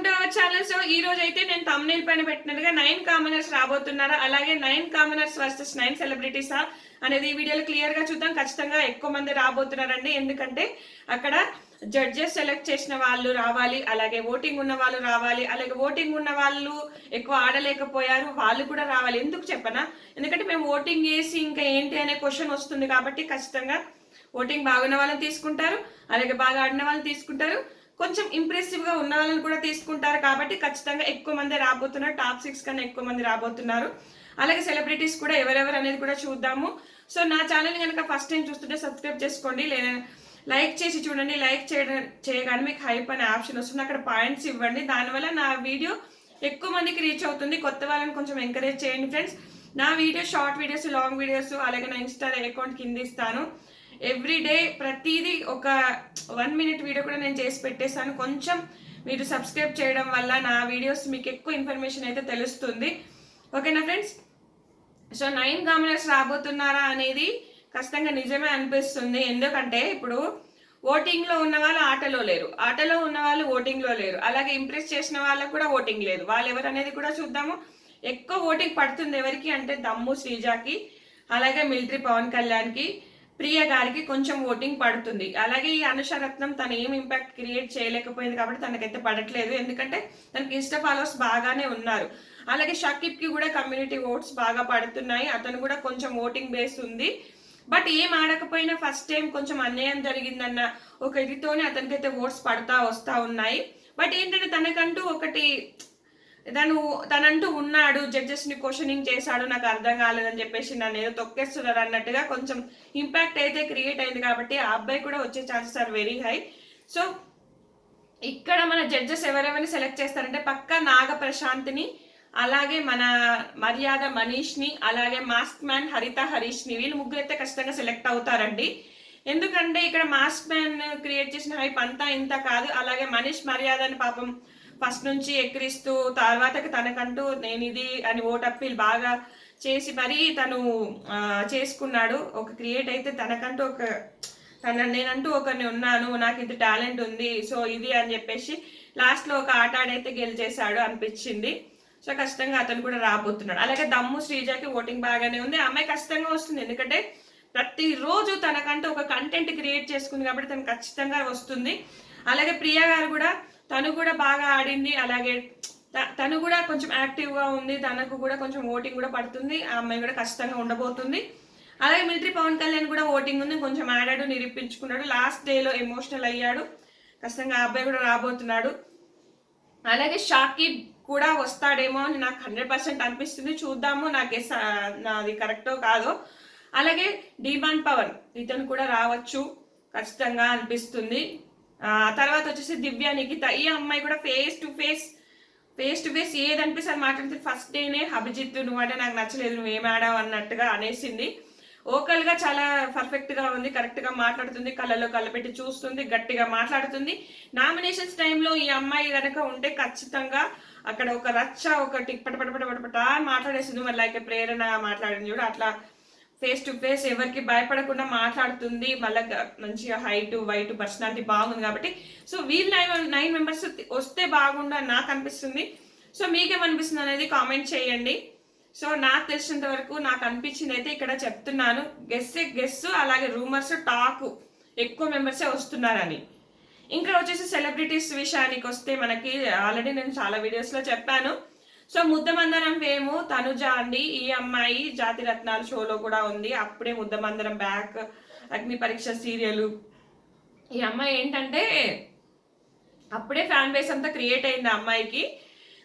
Welcome to our channel so ఈ రోజు అయితే నేను తమ్నేల్ పైన పెట్టినట్టుగా నైన్ కామనర్స్ రాబోతున్నారా? అలాగే నైన్ కామనర్స్ వర్సెస్ నైన్ సెలబ్రిటీసా అనేది ఈ వీడియోలో క్లియర్గా చూద్దాం. ఖచ్చితంగా ఎక్కువ మంది రాబోతున్నారండి. ఎందుకంటే అక్కడ జడ్జెస్ సెలెక్ట్ చేసిన వాళ్ళు రావాలి. అలాగే ఓటింగ్ ఉన్న వాళ్ళు రావాలి. అలాగే ఓటింగ్ ఉన్న వాళ్ళు ఎక్కువ ఆడలేకపోయారు. వాళ్ళు కూడా రావాలి. ఎందుకు చెప్పనా? ఎందుకంటే మేము ఓటింగ్ చేసి ఇంకా ఏంటి అనే క్వశ్చన్ వస్తుంది కాబట్టి ఖచ్చితంగా ఓటింగ్ బాగున్న వాళ్ళని తీసుకుంటారు. అలాగే బాగా ఆడిన వాళ్ళని తీసుకుంటారు. కొంచెం ఇంప్రెసివ్గా ఉన్న వాళ్ళని కూడా తీసుకుంటారు కాబట్టి ఖచ్చితంగా ఎక్కువ మంది రాబోతున్నారు. టాప్ సిక్స్ కన్నా ఎక్కువ మంది రాబోతున్నారు. అలాగే సెలబ్రిటీస్ కూడా ఎవరెవరు అనేది కూడా చూద్దాము. సో నా ఛానల్ కనుక ఫస్ట్ టైం చూస్తుంటే సబ్స్క్రైబ్ చేసుకోండి. లేదా లైక్ చేసి చూడండి. లైక్ చేయడం చేయగానే మీకు హైప్ అనే ఆప్షన్ వస్తుంది. అక్కడ పాయింట్స్ ఇవ్వండి. దానివల్ల నా వీడియో ఎక్కువ మందికి రీచ్ అవుతుంది. కొత్త వాళ్ళని కొంచెం ఎంకరేజ్ చేయండి ఫ్రెండ్స్ నా video short videos long videos అలాగే నా ఇన్స్టా అకౌంట్ కింద ఇస్తాను. ఎవ్రీ డే ప్రతిదీ ఒక వన్ మినిట్ వీడియో కూడా నేను చేసి పెట్టేశాను. కొంచెం మీరు సబ్స్క్రైబ్ చేయడం వల్ల నా వీడియోస్ మీకు ఎక్కువ ఇన్ఫర్మేషన్ అయితే తెలుస్తుంది. ఓకేనా ఫ్రెండ్స్ సో నైన్ కామనర్స్ రాబోతున్నారా అనేది ఖచ్చితంగా నిజమే అనిపిస్తుంది. ఎందుకంటే ఇప్పుడు ఓటింగ్లో ఉన్న వాళ్ళు ఆటలో లేరు. ఆటలో ఉన్న వాళ్ళు ఓటింగ్లో లేరు. అలాగే ఇంప్రెస్ చేసిన వాళ్ళకు కూడా ఓటింగ్ లేదు. వాళ్ళు ఎవరు అనేది కూడా చూద్దాము. ఎక్కువ ఓటింగ్ పడుతుంది ఎవరికి అంటే దమ్ము శ్రీజాకి అలాగే మిలిటరీ పవన్ కళ్యాణ్కి. ప్రియ గారికి కొంచెం ఓటింగ్ పడుతుంది. అలాగే ఈ అనుషరత్నం తను ఏం ఇంపాక్ట్ క్రియేట్ చేయలేకపోయింది కాబట్టి తనకైతే పడట్లేదు. ఎందుకంటే తనకి ఇష్ట ఫాలోవర్స్ బాగానే ఉన్నారు. అలాగే షకీబ్కి కూడా కమ్యూనిటీ ఓట్స్ బాగా పడుతున్నాయి. అతను కూడా కొంచెం ఓటింగ్ బేస్ ఉంది. బట్ ఏం ఆడకపోయినా ఫస్ట్ టైం కొంచెం అన్యాయం జరిగిందన్న ఒక ఇదితోనే అతనికైతే ఓట్స్ పడతా వస్తా ఉన్నాయి. బట్ ఏంటంటే తనకంటూ ఒకటి తను తనంటూ ఉన్నాడు జడ్జెస్ని క్వశ్చనింగ్ చేశాడు నాకు అర్థం కాలేదని చెప్పేసి నన్ను ఏదో తొక్కేస్తున్నారు అన్నట్టుగా కొంచెం ఇంపాక్ట్ అయితే క్రియేట్ అయింది కాబట్టి ఆ అబ్బాయి కూడా వచ్చే chances are very high so ఇక్కడ మన జడ్జెస్ ఎవరెవరిని సెలెక్ట్ చేస్తారంటే పక్క నాగ ప్రశాంత్ని అలాగే మన మర్యాద మనీష్ని అలాగే మాస్క్ మ్యాన్ హరిత హరీష్ని వీళ్ళు ముగ్గురు అయితే ఖచ్చితంగా సెలెక్ట్ అవుతారండి. ఎందుకంటే ఇక్కడ మాస్క్ మ్యాన్ క్రియేట్ చేసిన హైప్ అంతా ఇంత కాదు అలాగే మనీష్ మర్యాదని పాపం ఫస్ట్ నుంచి ఎక్కిరిస్తూ తర్వాత తనకంటూ నేను ఇది అని ఓట్ అప్పీల్ బాగా చేసి మరీ తను చేసుకున్నాడు. ఒక క్రియేట్ అయితే తనకంటూ ఒక తన నేనంటూ ఒకరిని ఉన్నాను నాకు ఇంత టాలెంట్ ఉంది సో ఇది అని చెప్పేసి లాస్ట్లో ఒక ఆట ఆడైతే గెలిచేశాడు అనిపించింది. సో ఖచ్చితంగా అతను కూడా రాబోతున్నాడు. అలాగే దమ్ము శ్రీజాకి ఓటింగ్ బాగానే ఉంది. అమ్మాయి ఖచ్చితంగా వస్తుంది. ఎందుకంటే ప్రతిరోజు తనకంటూ ఒక కంటెంట్ క్రియేట్ చేసుకుంది కాబట్టి తను ఖచ్చితంగా వస్తుంది. అలాగే ప్రియా గారు కూడా తను కూడా బాగా ఆడింది. అలాగే త- తను కూడా కొంచెం యాక్టివ్గా ఉంది. తనకు కూడా కొంచెం ఓటింగ్ కూడా పడుతుంది. ఆ అమ్మాయి కూడా ఖచ్చితంగా ఉండబోతుంది. అలాగే మిలిటరీ పవన్ కళ్యాణ్ కూడా ఓటింగ్ ఉంది. కొంచెం ఆడాడు నిరూపించుకున్నాడు. లాస్ట్ డేలో ఎమోషనల్ అయ్యాడు. ఖచ్చితంగా ఆ అబ్బాయి కూడా రాబోతున్నాడు. అలాగే షాకిబ్ కూడా వస్తాడేమో అని నాకు హండ్రెడ్ పర్సెంట్ అనిపిస్తుంది. చూద్దాము నా గెస్ నాది కరెక్టో కాదో. అలాగే డిమాండ్ పవన్ ఇతను కూడా రావచ్చు. ఖచ్చితంగా అనిపిస్తుంది. తర్వాత వచ్చేసి దివ్య నిఖిత. ఈ అమ్మాయి కూడా face to face face to face ఏది అనిపిస్తే అది మాట్లాడితే ఫస్ట్ డేనే అభిజిత్ నువ్వంటే నాకు నచ్చలేదు నువ్వు ఏమాడావు అన్నట్టుగా అనేసింది. ఓకల్గా చాలా పర్ఫెక్ట్గా ఉంది కరెక్ట్గా మాట్లాడుతుంది కళ్ళలో కళ్ళపెట్టి చూస్తుంది గట్టిగా మాట్లాడుతుంది. నామినేషన్స్ టైంలో ఈ అమ్మాయి కనుక ఉంటే ఖచ్చితంగా అక్కడ ఒక రచ్చ ఒకటి పట పట పట పట పట అని మరి లైక్ ప్రేరణ మాట్లాడింది చూడు అట్లా ఫేస్ టు ఫేస్ ఎవరికి భయపడకుండా మాట్లాడుతుంది మళ్ళీ మంచిగా హైట్ వైట్ పర్సనాలిటీ బాగుంది కాబట్టి. సో వీళ్ళు నైన్ నైన్ మెంబర్స్ వస్తే బాగుండు అని నాకు అనిపిస్తుంది. సో మీకేమనిపిస్తుంది అనేది కామెంట్ చేయండి. సో నాకు తెలిసినంత వరకు నాకు అనిపించింది అయితే ఇక్కడ చెప్తున్నాను. గెస్ గెస్ అలాగే రూమర్స్ టాక్ ఎక్కువ మెంబర్సే వస్తున్నారని. ఇంకా వచ్చేసి సెలబ్రిటీస్ విషయానికి వస్తే మనకి ఆల్రెడీ నేను చాలా వీడియోస్లో చెప్పాను. సో ముద్దమందరం ఫేము తనుజ అండి ఈ అమ్మాయి జాతి రత్నాలు షోలో కూడా ఉంది. అప్పుడే ముద్దమందరం బ్యాక్ అగ్ని పరీక్ష సీరియల్. ఈ అమ్మాయి ఏంటంటే అప్పుడే ఫ్యాన్ బేస్ అంతా క్రియేట్ అయింది అమ్మాయికి.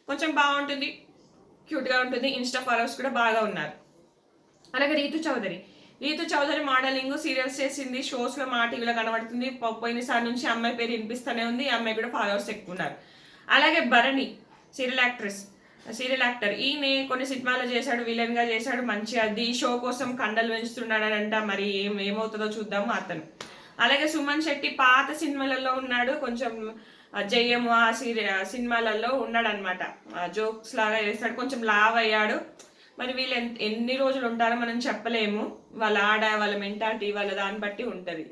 కొంచెం బాగుంటుంది క్యూట్గా ఉంటుంది ఇన్స్టా ఫాలోవర్స్ కూడా బాగా ఉన్నారు. అలాగే రీతు చౌదరి. రీతు చౌదరి మోడలింగ్ సీరియల్స్ చేసింది షోస్లో మా టీవీలో కనబడుతుంది. పోయినసారి నుంచి అమ్మాయి పేరు వినిపిస్తూనే ఉంది ఈ అమ్మాయి కూడా ఫాలోవర్స్ ఎక్కువ ఉన్నారు. అలాగే Bharani serial actress. Serial actor ఈయన కొన్ని సినిమాలు చేశాడు విలన్గా చేశాడు మంచి అది షో కోసం కండలు పెంచుతున్నాడంట మరి ఏం ఏమవుతుందో చూద్దాము అతను. అలాగే సుమన్ శెట్టి పాత సినిమాలలో ఉన్నాడు. కొంచెం జయము ఆ సీరియల్ సినిమాలలో ఉన్నాడు అనమాట జోక్స్ లాగా చేస్తాడు. కొంచెం లావ్ అయ్యాడు. మరి వీళ్ళు ఎన్ని రోజులు ఉంటారో మనం చెప్పలేము. వాళ్ళ ఆడ వాళ్ళ మెంటాలిటీ వాళ్ళ దాన్ని బట్టి ఉంటుంది.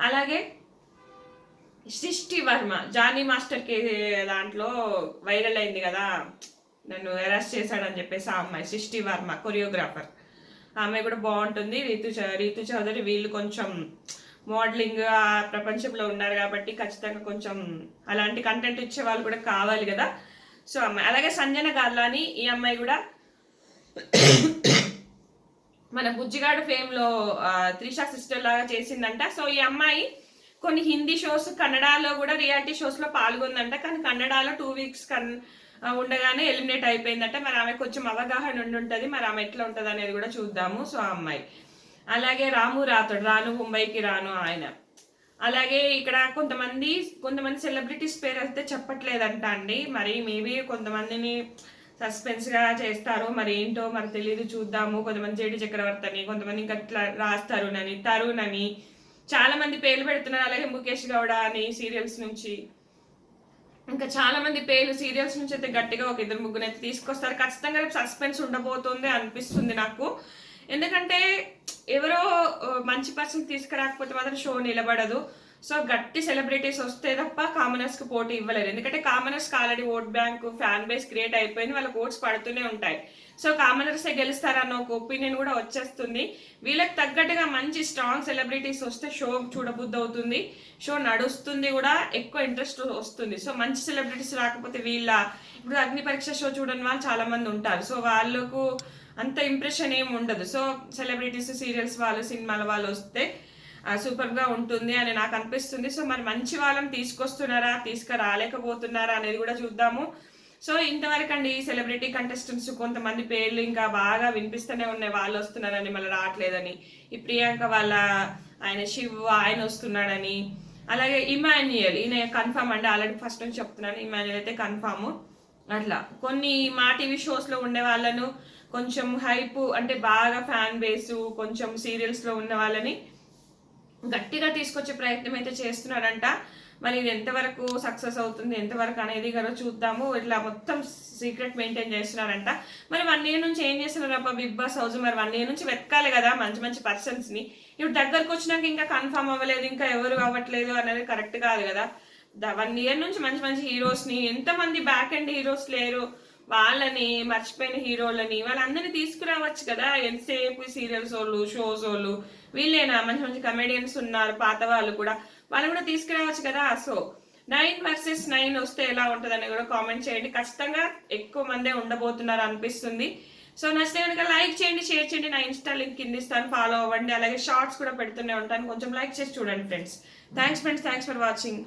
అలాగే సృష్టి వర్మ జానీ మాస్టర్కి దాంట్లో వైరల్ అయింది కదా. నన్ను అరెస్ట్ చేశాడని చెప్పేసి ఆ అమ్మాయి సృష్టి వర్మ కొరియోగ్రాఫర్ ఆమె అమ్మాయి కూడా బాగుంటుంది. రీతు రీతు చౌదరి వీళ్ళు కొంచెం మోడలింగ్ ఆ ప్రపంచంలో ఉన్నారు కాబట్టి ఖచ్చితంగా కొంచెం అలాంటి కంటెంట్ ఇచ్చే వాళ్ళు కూడా కావాలి కదా. సో అమ్మాయి అలాగే సంజన గార్లాని ఈ అమ్మాయి కూడా మన బుజ్జిగాడు ఫేమ్లో త్రిషా సిస్టర్ లాగా చేసిందంట. సో ఈ అమ్మాయి కొన్ని హిందీ షోస్ కన్నడలో కూడా రియాలిటీ షోస్లో పాల్గొందంట. కానీ కన్నడలో టూ వీక్స్ కన్ ఉండగానే ఎలిమినేట్ అయిపోయిందంట. మరి ఆమె కొంచెం అవగాహన ఉండి ఉంటుంది. మరి ఆమె ఎట్లా ఉంటుంది అనేది కూడా చూద్దాము. సో ఆ అమ్మాయి. అలాగే రాము రాతడు. రాను ముంబైకి రాను ఆయన. అలాగే ఇక్కడ కొంతమంది కొంతమంది సెలబ్రిటీస్ పేరు అయితే చెప్పట్లేదంట అండి. మరి మేబీ కొంతమందిని సస్పెన్స్గా చేస్తారు. మరి ఏంటో మరి తెలియదు చూద్దాము. కొంతమంది జేడి చక్రవర్తి అని కొంతమంది ఇంకా ఇట్లా రాస్తారు అని తరుణ్ అని చాలా మంది పేర్లు పెడుతున్నారు. అలాగే ముఖేష్ గౌడ అని సీరియల్స్ నుంచి. ఇంకా చాలా మంది పేర్లు సీరియల్స్ నుంచి అయితే గట్టిగా ఒక ఇద్దరు ముగ్గురు అయితే తీసుకొస్తారు. ఖచ్చితంగా రేపు సస్పెన్స్ ఉండబోతుంది అనిపిస్తుంది నాకు. ఎందుకంటే ఎవరో మంచి పర్సన్ తీసుకురాకపోతే మాత్రం షో నిలబడదు. సో గట్టి సెలబ్రిటీస్ వస్తే తప్ప కామనర్స్కి పోటీ ఇవ్వలేరు. ఎందుకంటే కామనర్స్కి already vote bank fan base create అయిపోయింది వాళ్ళకి ఓట్స్ పడుతూనే ఉంటాయి. సో కామనర్స్ గెలుస్తారన్న ఒక ఒపీనియన్ కూడా వచ్చేస్తుంది. వీళ్ళకి తగ్గట్టుగా మంచి స్ట్రాంగ్ సెలబ్రిటీస్ వస్తే షో చూడబుద్ధి అవుతుంది షో నడుస్తుంది కూడా ఎక్కువ ఇంట్రెస్ట్ వస్తుంది. సో మంచి సెలబ్రిటీస్ రాకపోతే వీళ్ళ ఇప్పుడు అగ్ని పరీక్ష షో చూడని వాళ్ళు చాలామంది ఉంటారు. సో వాళ్ళకు అంత ఇంప్రెషన్ ఏమి ఉండదు. సో సెలబ్రిటీస్ సీరియల్స్ వాళ్ళు సినిమాల వాళ్ళు వస్తే సూపర్గా ఉంటుంది అని నాకు అనిపిస్తుంది. సో మరి మంచి వాళ్ళని తీసుకొస్తున్నారా తీసుకురాలేకపోతున్నారా అనేది కూడా చూద్దాము. సో ఇంతవరకు అండి సెలబ్రిటీ కంటెస్టెంట్స్ కొంతమంది పేర్లు ఇంకా బాగా వినిపిస్తూనే ఉన్నాయి. వాళ్ళు వస్తున్నారని మళ్ళీ రావట్లేదని. ఈ ప్రియాంక వాళ్ళ ఆయన శివ్ ఆయన వస్తున్నాడని. అలాగే ఇమాన్యుయల్ ఈయన కన్ఫామ్ అండి. ఆల్రెడీ ఫస్ట్ నుంచి చెప్తున్నాను. ఇమాన్యుయల్ అయితే కన్ఫామ్ అట్లా. కొన్ని మా టీవీ షోస్లో ఉండే వాళ్ళను కొంచెం హైప్ అంటే బాగా ఫ్యాన్ బేసు కొంచెం సీరియల్స్లో ఉన్న వాళ్ళని గట్టిగా తీసుకొచ్చే ప్రయత్నం అయితే చేస్తున్నారంట. మరి ఇది ఎంతవరకు సక్సెస్ అవుతుంది ఎంతవరకు అనేది కూడా చూద్దాము. ఇట్లా మొత్తం సీక్రెట్ మెయింటైన్ చేస్తున్నారంట. మరి వన్ ఇయర్ నుంచి ఏం చేస్తున్నారు బిగ్ బాస్ హౌస్? మరి వన్ ఇయర్ నుంచి వెతకాలి కదా మంచి మంచి పర్సన్స్ని. ఇప్పుడు దగ్గరకు వచ్చినాక ఇంకా కన్ఫర్మ్ అవ్వలేదు ఇంకా ఎవరు అవ్వట్లేదు అనేది కరెక్ట్ కాదు కదా. వన్ ఇయర్ నుంచి మంచి మంచి హీరోస్ని ఎంతమంది బ్యాక్ అండ్ హీరోస్ లేరు. వాళ్ళని మర్చిపోయిన హీరోలని వాళ్ళందరినీ తీసుకురావచ్చు కదా. ఎంతసేపు సీరియల్స్ వాళ్ళు షోస్ వాళ్ళు? వీళ్ళేనా? మంచి మంచి కమెడియన్స్ ఉన్నారు పాత వాళ్ళు కూడా. వాళ్ళు కూడా తీసుకురావచ్చు కదా. సో నైన్ వర్సెస్ నైన్ వస్తే ఎలా ఉంటుందని కూడా కామెంట్ చేయండి. ఖచ్చితంగా ఎక్కువ మందే ఉండబోతున్నారు అనిపిస్తుంది. సో నచ్చితే కనుక లైక్ చేయండి షేర్ చేయండి. నా ఇన్స్టా లింక్ కింద ఇస్తాను. ఫాలో అవ్వండి. అలాగే షార్ట్స్ కూడా పెడుతూనే ఉంటాను. కొంచెం లైక్ చేసి చూడండి friends. Thanks friends thanks for watching